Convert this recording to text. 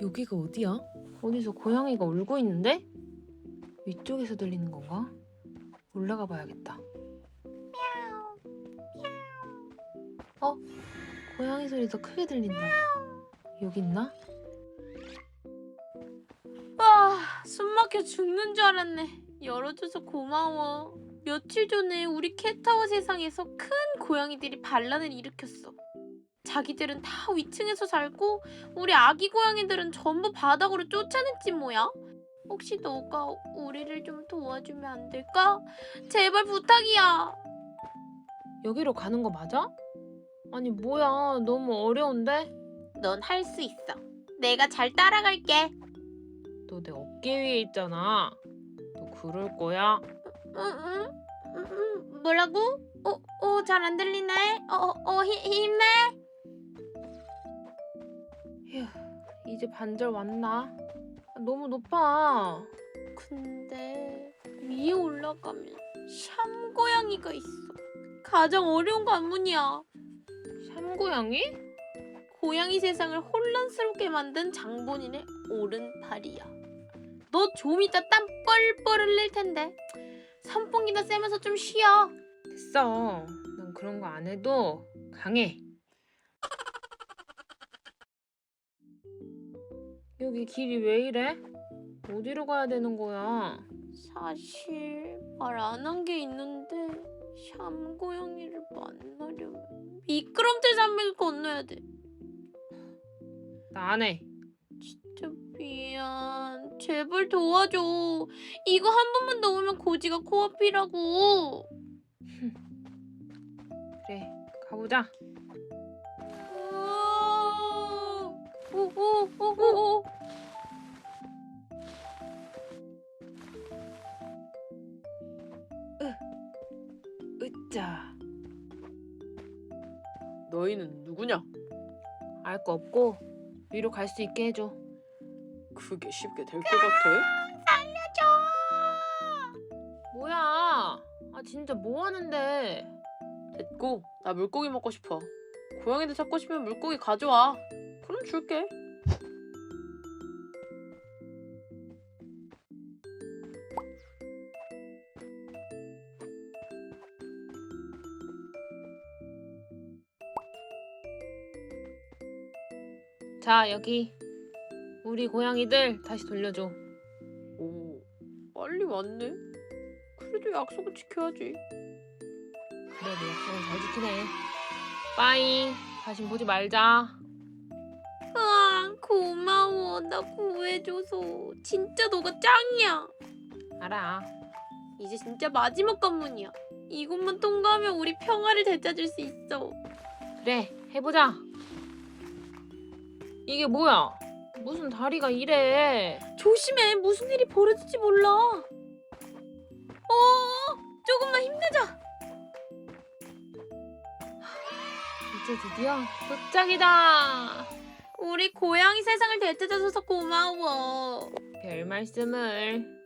여기가 어디야? 어디서 고양이가 울고 있는데? 위쪽에서 들리는 건가? 올라가 봐야겠다. 어? 고양이 소리 더 크게 들린다. 여기 있나? 아, 숨 막혀 죽는 줄 알았네. 열어줘서 고마워. 며칠 전에 우리 캣타워 세상에서 큰 고양이들이 반란을 일으켰어. 자기들은 다 위층에서 살고 우리 아기 고양이들은 전부 바닥으로 쫓아냈지 뭐야. 혹시 너가 우리를 좀 도와주면 안 될까? 제발 부탁이야. 여기로 가는 거 맞아? 아니 뭐야 너무 어려운데? 넌 할 수 있어. 내가 잘 따라갈게. 너 내 어깨 위에 있잖아. 너 그럴 거야? 응, 응, 응, 응, 뭐라고? 어, 어, 잘 안 들리네. 어, 어, 어, 힘, 힘내. 휴, 이제 반절 왔나? 아, 너무 높아. 근데 위에 올라가면 샴고양이가 있어. 가장 어려운 관문이야. 샴고양이? 고양이 세상을 혼란스럽게 만든 장본인의 오른팔이야. 너 좀 이따 땀 뻘뻘 흘릴 텐데. 선풍기나 쐬면서 좀 쉬어. 됐어. 난 그런 거 안 해도 강해. 여기 길이 왜 이래? 어디로 가야 되는 거야? 사실 말 안 한 게 있는데 샴 고양이를 만나려면 미끄럼틀 산맥을 건너야 돼. 나 안 해. 진짜 미안. 제발 도와줘. 이거 한 번만 넘으면 고지가 코앞이라고. 그래, 가보자. 오오오오오. 으짜. 너희는 누구냐? 알 거 없고 위로 갈 수 있게 해줘. 그게 쉽게 될 것 같아? 뭐야? 아 진짜 뭐 하는데? 됐고 나 물고기 먹고 싶어 고양이들 찾고 싶으면 물고기 가져와 그럼 줄게 자 여기 우리 고양이들 다시 돌려줘. 오 빨리 왔네 그래도 약속을 지켜야지 그래 내 약속은 잘 지키네. 빠이. 다시 보지 말자. 아 고마워. 나 구해줘서. 진짜 너가 짱이야. 알아. 이제 진짜 마지막 관문이야. 이곳만 통과하면 우리 평화를 되찾을 수 있어. 그래 해보자. 이게 뭐야? 무슨 다리가 이래? 조심해. 무슨 일이 벌어질지 몰라. 어, 조금만 힘내자. 이제 드디어 도착이다. 우리 고양이 세상을 되찾아줘서 고마워. 별 말씀을.